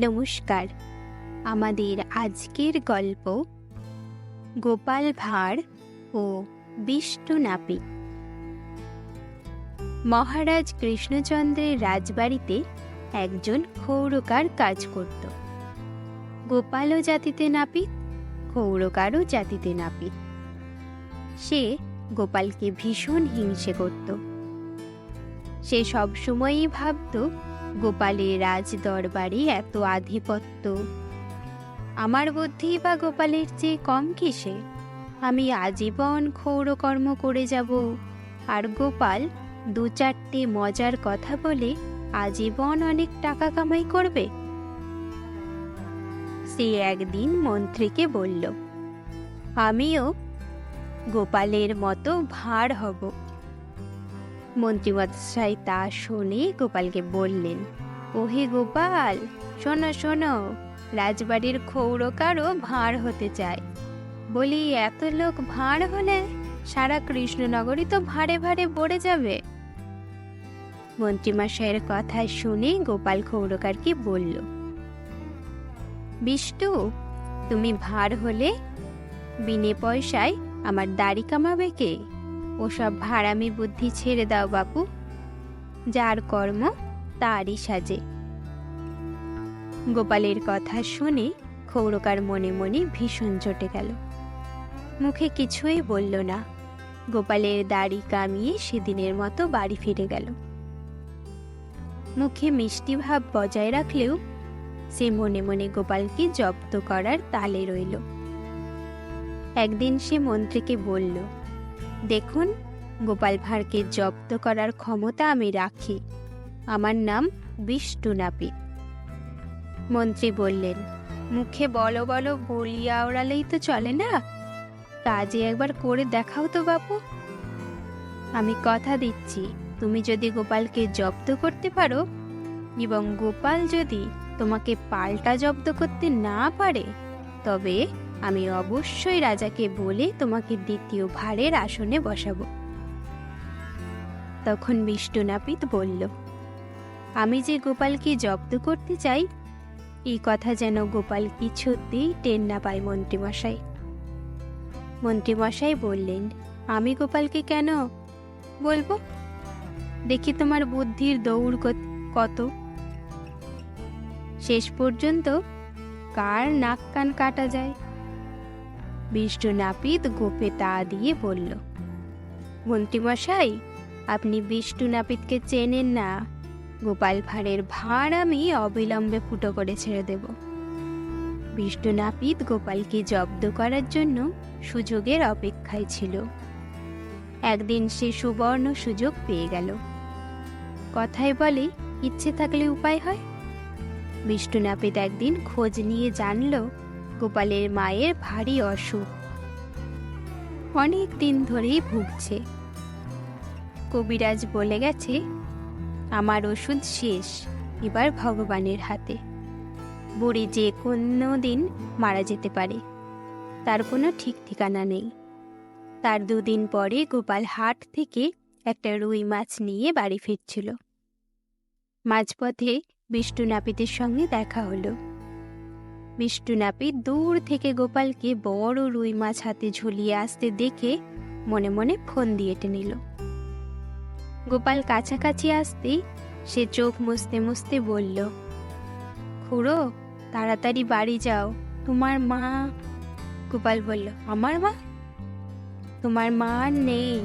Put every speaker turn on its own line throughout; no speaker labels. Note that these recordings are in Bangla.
নমস্কার। আমাদের আজকের গল্প গোপাল ভাঁড় ও বিষ্ণু নাপি। মহারাজ কৃষ্ণচন্দ্রের রাজবাড়িতে একজন ক্ষৌরকার কাজ করত। গোপালও জাতিতে নাপিত ক্ষৌরকারও জাতিতে নাপিত সে গোপালকে ভীষণ হিংসে করত। সে সবসময়ই ভাবত গোপালের রাজ দরবারে এত আধিপত্য। আমার বুদ্ধি বা গোপালের চেয়ে কম কিসে? আমি আজীবন ক্ষৌরকর্ম করে যাব। আর গোপাল দু চারটে মজার কথা বলে আজীবন অনেক টাকা কামাই করবে? সে একদিন মন্ত্রীকে বলল, আমিও গোপালের মতো ভাঁড় হব। মন্ত্রীমশাই তা শুনে গোপালকে বললেন, ওহে গোপাল, শোনো শোনো, রাজবাড়ির ক্ষৌরকারও ভাঁড় হতে চায়। বলি, এত লোক ভাঁড় হলে সারা কৃষ্ণনগরী তো ভাঁড়ে ভাঁড়ে পড়ে যাবে। মন্ত্রীমশাইয়ের কথা শুনে গোপাল ক্ষৌরকারকে বলল, বিষ্টু, তুমি ভাঁড় হলে বিনে পয়সায় আমার দাড়ি কামাবে কে? ওসব ভাড়ামি বুদ্ধি ছেড়ে দাও বাপু। যার কর্ম, তারই সাজে। গোপালের কথা শুনে ক্ষৌরকার মনে মনে ভীষণ চটে গেল। মুখে কিছুই বলল না। গোপালের দাড়ি কামিয়ে সেদিনের মতো বাড়ি ফিরে গেল। মুখে মিষ্টি ভাব বজায় রাখলেও সে মনে মনে গোপালকে জব্দ করার তালে রইল। একদিন সে মন্ত্রীকে বলল দেখুন, গোপাল ভাঁড়কে জব্দ করার ক্ষমতা আমি রাখি। আমার নাম বিষ্টু নাপিত। মন্ত্রী বললেন, মুখে বলো বলো, বলিয়া ওড়ালেই তো চলে না? কাজে একবার করে দেখাও তো বাপু। আমি কথা দিচ্ছি, তুমি যদি গোপালকে জব্দ করতে পারো, এবং গোপাল যদি তোমাকে পাল্টা জব্দ করতে না পারে, তবে আমি অবশ্যই রাজাকে বলে তোমাকে দ্বিতীয় ভাড়ের আসনে বসাবো। তখন বিষ্ণু নাপিত বলল, আমি যে গোপালকে জব্দ করতে চাই, এই কথা যেন গোপাল কিছুতেই টেন না পায় মন্ত্রীমশাই। মন্ত্রীমশাই বললেন, আমি গোপালকে কেন? বলব, দেখি তোমার বুদ্ধির দৌড় কত। শেষ পর্যন্ত কার নাক কান কাটা যায়? বিষ্ণু নাপিত গোপে তা দিয়ে বলল, মন্ত্রীমশাই, আপনি বিষ্ণু নাপিতকে চেনেন না। গোপাল ভাঁড়ের ভাঁড় আমি অবিলম্বে ফুটো করে ছেড়ে দেব। বিষ্ণু নাপিত গোপালকে জব্দ করার জন্য সুযোগের অপেক্ষায় ছিল। একদিন সে সুবর্ণ সুযোগ পেয়ে গেল। কথায় বলে, ইচ্ছে থাকলে উপায় হয়? বিষ্ণু নাপিত একদিন খোঁজ নিয়ে জানল গোপালের মায়ের ভারী অসুখ। অনেক দিন ধরেই ভুগছে। কবিরাজ বলে গেছে, আমার ওষুধ শেষ, এবার ভগবানের হাতে। বুড়ি যে কোনো দিন মারা যেতে পারে, তার কোনো ঠিক ঠিকানা নেই। তার দুদিন পরে গোপাল হাট থেকে একটা রুই মাছ নিয়ে বাড়ি ফিরছিল। মাঝপথে বিষ্ণু নাপিতের সঙ্গে দেখা হলো। বিষ্ণু নাপিত দূর থেকে গোপালকে বড় রুই মাছ হাতে ঝুলিয়ে আসতে দেখে মনে মনে ফোন দিয়ে নিল। গোপাল কাছাকাছি আসতেই সে চোখ মুছতে মুছতে বলল, খুড়ো, তাড়াতাড়ি বাড়ি যাও। তোমার মা গোপাল বলল, আমার মা? তোমার মা নেই।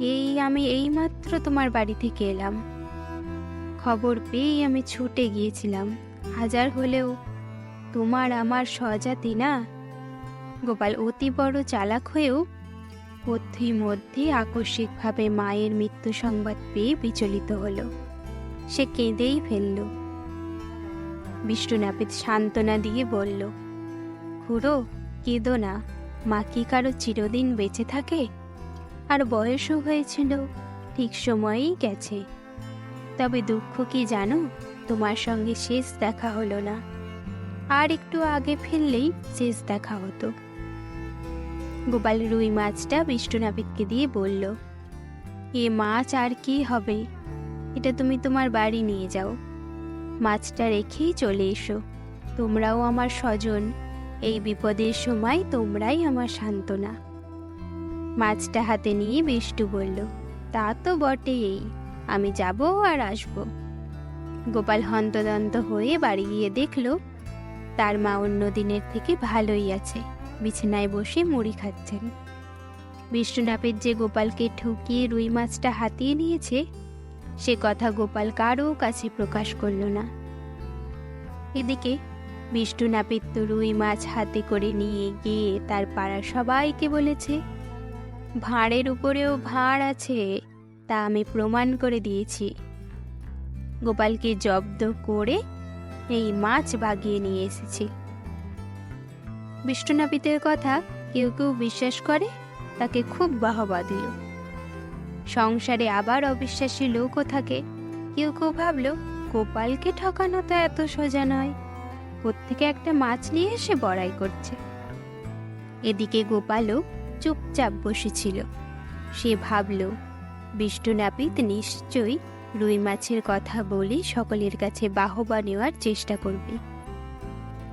এই আমি এইমাত্র তোমার বাড়ি থেকে এলাম। খবর পেয়েই আমি ছুটে গিয়েছিলাম। হাজার হলেও তোমার আমার স্বজাতি না? গোপাল অতি বড় চালাক হয়েও পথি মধ্যে আকস্মিকভাবে মায়ের মৃত্যু সংবাদ পেয়ে বিচলিত হলো। সে কেঁদেই ফেলল। বিষ্ণুনাপিত সান্ত্বনা দিয়ে বলল, খুড়ো, কেঁদো না। মা কি কারও চিরদিন বেঁচে থাকে? আর বয়সও হয়েছিল, ঠিক সময়েই গেছে। তবে দুঃখ কি জানো? তোমার সঙ্গে শেষ দেখা হলো না। আর একটু আগে ফেললেই শেষ দেখা হতো। গোপাল রুই মাছটা বিষ্ণুনাপিতকে দিয়ে বলল, এ মাছ আর কি হবে? এটা তুমি তোমার বাড়ি নিয়ে যাও। মাছটা রেখেই চলে এসো। তোমরাও আমার স্বজন। এই বিপদের সময় তোমরাই আমার সান্ত্বনা। মাছটা হাতে নিয়ে বিষ্টু বলল, তা তো বটে এই আমি যাব আর আসব। গোপাল হন্তদন্ত হয়ে বাড়ি গিয়ে দেখল তার মা অন্য দিনের থেকে ভালোই আছে। বিছানায় বসে মুড়ি খাচ্ছেন। বিষ্ণুনাপের যে গোপালকে ঠুকিয়ে রুই মাছটা হাতিয়ে নিয়েছে, সে কথা গোপাল কারও কাছে প্রকাশ করল না। এদিকে বিষ্ণুনাপিত তো রুই মাছ হাতে করে নিয়ে গিয়ে তার পাড়ার সবাইকে বলেছে, ভাঁড়ের উপরেও ভাঁড় আছে, তা আমি প্রমাণ করে দিয়েছি। গোপালকে জব্দ করে এই মাছ বাগিয়ে নিয়ে এসেছি। বিষ্ণুনাপিতের কথা কেউ কেউ বিশ্বাস করে, তাকে খুব বাহবা দিল। সংসারে আবার অবিশ্বাসী লোকও থাকে। কেউ কেউ ভাবল, গোপালকে ঠকানো তো এত সোজা নয়। প্রত্যেকে একটা মাছ নিয়ে এসে বড়াই করছে। এদিকে গোপালও চুপচাপ বসেছিল। সে ভাবল বিষ্ণুনাপিত নিশ্চয়ই রুই মাছের কথা বলি সকলের কাছে বাহবা নেওয়ার চেষ্টা করবে।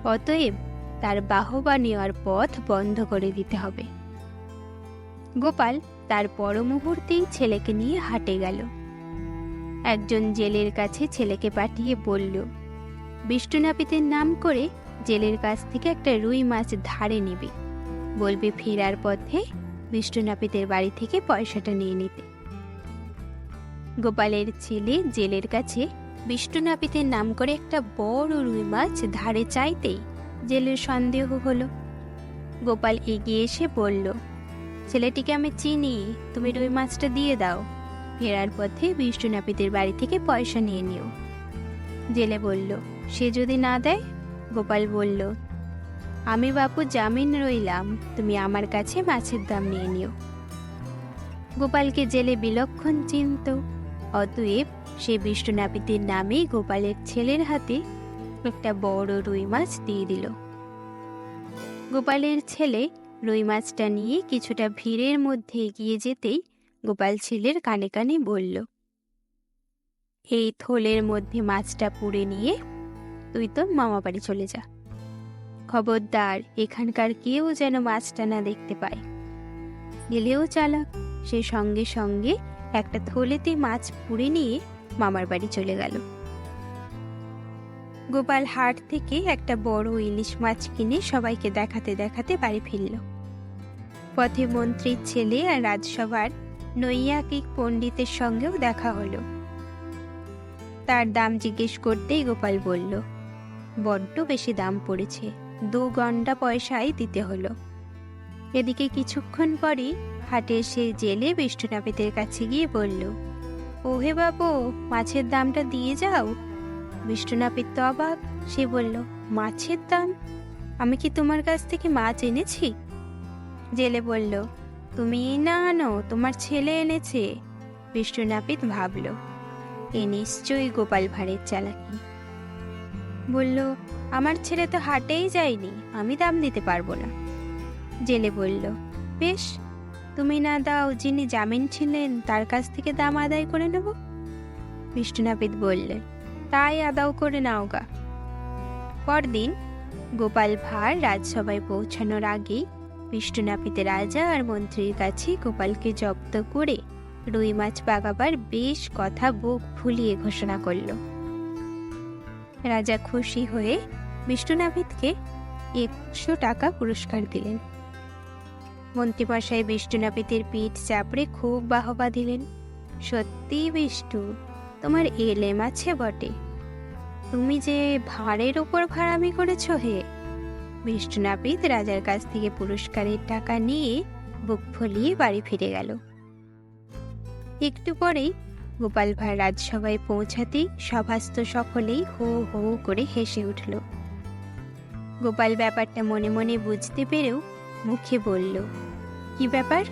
অতএব তার বাহবা নেওয়ার পথ বন্ধ করে দিতে হবে। গোপাল তার পর মুহূর্তেই ছেলেকে নিয়ে হাটে গেল। একজন জেলের কাছে ছেলেকে পাঠিয়ে বলল বিষ্ণুনাপিতের নাম করে জেলের কাছ থেকে একটা রুই মাছ ধারে নেবে। বলবে ফেরার পথে বিষ্ণুনাপিতের বাড়ি থেকে পয়সাটা নিয়ে নিতে। গোপালের ছেলে জেলের কাছে বিষ্ণুনাপিতের নাম করে একটা বড় রুই মাছ ধারে চাইতেই জেলের সন্দেহ হলো। গোপাল এগিয়ে এসে বলল, ছেলেটিকে আমি চিনি, তুমি রুই মাছটা দিয়ে দাও। ফেরার পথে বিষ্ণুনাপিতের বাড়ি থেকে পয়সা নিয়ে নিও। জেলে বলল, সে যদি না দেয়? গোপাল বলল, আমি বাপু জামিন রইলাম, তুমি আমার কাছে মাছের দাম নিয়ে নিও। গোপালকে জেলে বিলক্ষণ চিনত। অতএব সে বিষ্ণুনাপিতের নামে গোপালের ছেলের হাতে একটা বড় রুই মাছ দিয়ে দিল। গোপালের ছেলে রুই মাছটা নিয়ে কিছুটা ভিড়ের মধ্যে এগিয়ে যেতেই গোপাল ছেলের কানে কানে বলল, এই থলের মধ্যে মাছটা পুড়ে নিয়ে তুই তোর মামা বাড়ি চলে যা। খবরদার, এখানকার কেউ যেন মাছটা না দেখতে পায়। গেলেও চালাক, সে সঙ্গে সঙ্গে একটা থলেতে মাছ পুড়ে নিয়ে মামার বাড়ি চলে গেল। গোপাল হাট থেকে একটা বড় ইলিশ মাছ কিনে সবাইকে দেখাতে দেখাতে বাড়ি ফিরল। পথে মন্ত্রীর ছেলে আর রাজসভার নৈয়াকিক পণ্ডিতের সঙ্গেও দেখা হলো। তার দাম জিজ্ঞেস করতেই গোপাল বলল, বড্ড বেশি দাম পড়েছে, দু ঘণ্টা পয়সাই দিতে হলো। এদিকে কিছুক্ষণ পরই হাটের সেই জেলে বিষ্ণুনাপিতের কাছে গিয়ে বলল, ওহে বাবু, মাছের দামটা দিয়ে যাও। বিষ্ণুনাপিত তো অবাক, সে বলল, মাছের দাম? আমি কি তোমার কাছ থেকে মাছ এনেছি? জেলে বলল, তুমি না আনো, তোমার ছেলে এনেছে। বিষ্ণুনাপিত ভাবল, এ নিশ্চয়ই গোপাল ভাঁড়ের চালাকি। বলল, আমার ছেলে তো হাটেই যায়নি, আমি দাম দিতে পারব না। জেলে বলল, বেশ তুমি না দাও যিনি জামিন ছিলেন, তার কাছ থেকে দাম আদায় করে নেব? বিষ্ণুনাপিত বললেন তাই আদাও করে নাও গা। পরদিন গোপাল ভাঁড় রাজসভায় পৌঁছানোর আগেই বিষ্ণুনাপিতে রাজা আর মন্ত্রীর কাছে গোপালকে জব্দ করে রুই মাছ বাগাবার বেশ কথা বুক ফুলিয়ে ঘোষণা করল। রাজা খুশি হয়ে বিষ্ণুনাপিতকে একশো টাকা পুরস্কার দিলেন। মন্ত্রীমশাই বিষ্ণুনাপিতের পিঠ চাপড়ে খুব বাহবা দিলেন। সত্যি বিষ্ণু, তোমার এলেম আছে বটে। তুমি যে ভাঁড়ের ওপর ভাড়ামি করেছ হে। বিষ্ণুনাপিত রাজার কাছ থেকে পুরস্কারের টাকা নিয়ে বুক ফলিয়ে বাড়ি ফিরে গেল। একটু পরেই গোপাল ভাঁড় রাজসভায় পৌঁছাতেই সভাস্থ সকলেই হো হো করে হেসে উঠল। গোপাল ব্যাপারটা মনে মনে বুঝতে পেরেও মুখে বলল, কি ব্যাপার?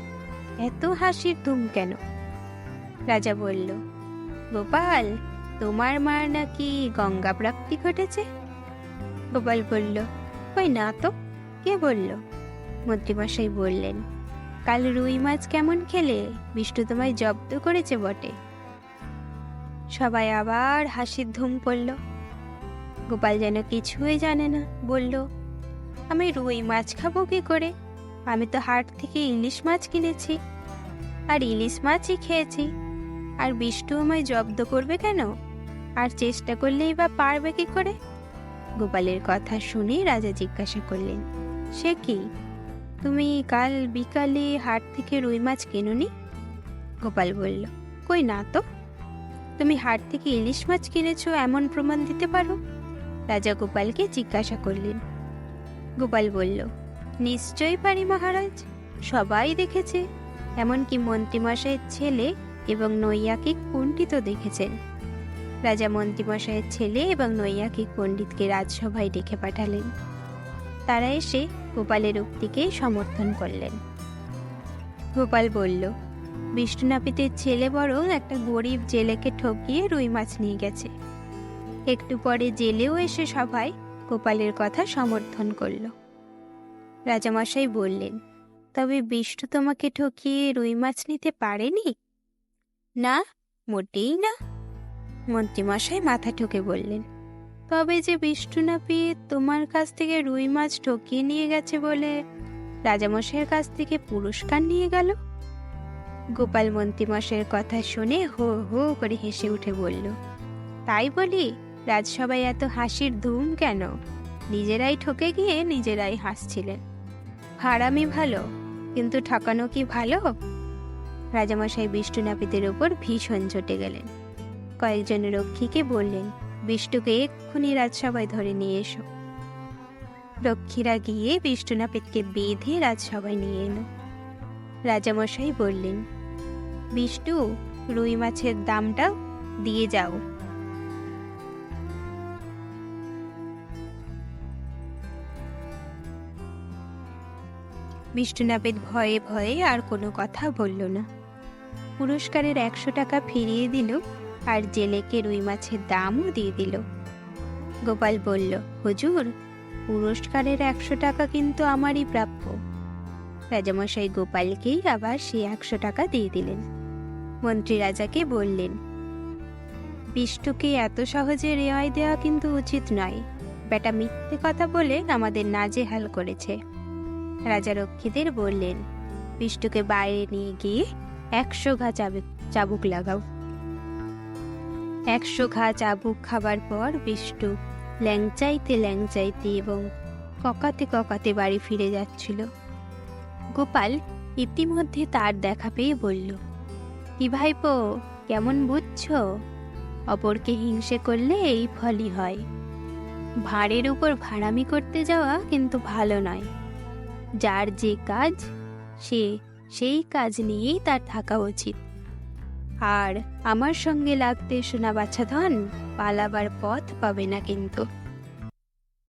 এত হাসির ধুম কেন? রাজা বলল, গোপাল, তোমার মার নাকি গঙ্গা প্রাপ্তি ঘটেছে? গোপাল বলল কই না তো, কে বলল? মন্ত্রীমশাই বললেন, কাল রুই মাছ কেমন খেলে? বিষ্ণু তোমায় জব্দ করেছে বটে। সবাই আবার হাসির ধুম পড়ল গোপাল যেন কিছুই জানে না, বলল, আমি রুই মাছ খাব কি করে? আমি তো হাট থেকে ইলিশ মাছ কিনেছি। আর ইলিশ মাছই খেয়েছি। আর বিষ্টু আমায় জব্দ করবে কেন? আর চেষ্টা করলেই বা পারবে কি করে? গোপালের কথা শুনে রাজা জিজ্ঞাসা করলেন, সে কি? তুমি কাল বিকালে হাট থেকে রুই মাছ কেননি? গোপাল বলল, কই না তো। তুমি হাট থেকে ইলিশ মাছ কিনেছো এমন প্রমাণ দিতে পারো? রাজা গোপালকে জিজ্ঞাসা করলেন। গোপাল বলল নিশ্চয়ই পারি মহারাজ। সবাই দেখেছে। এমনকি মন্ত্রীমশাইয়ের ছেলে এবং নৈয়াকে পণ্ডিতও দেখেছেন। রাজা মন্ত্রীমশাইয়ের ছেলে এবং নৈয়াকিক পণ্ডিতকে রাজসভায় ডেকে পাঠালেন। তারা এসে গোপালের উক্তিকে সমর্থন করলেন। গোপাল বলল, বিষ্ণুনাপিতের ছেলে বরং একটা গরিব জেলেকে ঠকিয়ে রুই মাছ নিয়ে গেছে। একটু পরে জেলেও এসে সভায় গোপালের কথা সমর্থন করল। রাজামশাই বললেন, তবে বিষ্ণু তোমাকে ঠকিয়ে রুই মাছ নিতে পারেনি? না, মোটেই না। মন্ত্রীমশাই মাথা ঠুকে বললেন, তবে যে বিষ্ণু না পেয়ে তোমার কাছ থেকে রুই মাছ ঠকিয়ে নিয়ে গেছে বলে রাজামশাইয়ের কাছ থেকে পুরস্কার নিয়ে গেল? গোপাল মন্ত্রীমশাইয়ের কথা শুনে হো হো করে হেসে উঠে বলল, তাই বলি, রাজসভায় এত হাসির ধুম কেন? নিজেরাই ঠকে গিয়ে নিজেরাই হাসছিলেন। হারামি ভালো, কিন্তু ঠকানো কি ভালো? রাজামশাই বিষ্ণুনাপিতের ওপর ভীষণ চটে গেলেন। কয়েকজন রক্ষীকে বললেন বিষ্টুকে এক্ষুনি রাজসভায় ধরে নিয়ে এসো। রক্ষীরা গিয়ে বিষ্ণুনাপিতকে বেঁধে রাজসভায় নিয়ে এলো। রাজামশাই বললেন বিষ্টু রুই মাছের দামটা দিয়ে যাও। বিষ্ণুনাপিত ভয়ে ভয়ে আর কোনো কথা বলল না। পুরস্কারের একশো টাকা ফিরিয়ে দিল আর জেলেকে রুই মাছের দামও দিয়ে দিল। গোপাল বলল, হুজুর, পুরস্কারের একশো টাকা কিন্তু আমারই প্রাপ্য। রাজামশাই গোপালকেই আবার সে একশো টাকা দিয়ে দিলেন। মন্ত্রী রাজাকে বললেন, বিষ্টুকে এত সহজে রেওয়াই দেওয়া কিন্তু উচিত নয়। বেটা মিথ্যে কথা বলে আমাদের নাজেহাল করেছে। রাজা রক্ষীদের বললেন, বিষ্টুকে বাইরে নিয়ে গিয়ে একশো ঘা চাবুক চাবুক লাগাও। একশো ঘা চাবুক খাবার পর বিষ্টু ল্যাংচাইতে ল্যাংচাইতে এবং ককাতে ককাতে বাড়ি ফিরে যাচ্ছিল। গোপাল ইতিমধ্যে তার দেখা পেয়ে বলল, কি ভাইপো, কেমন বুঝছ? অপরকে হিংসে করলে এই ফলই হয়। ভাঁড়ের উপর ভাড়ামি করতে যাওয়া কিন্তু ভালো নয়। যার যে কাজ, সে সেই কাজ নিয়েই তার থাকা উচিত। আর আমার সঙ্গে লাগতে বাচ্চা ধন পালাবার পথ পাবে না কিন্তু।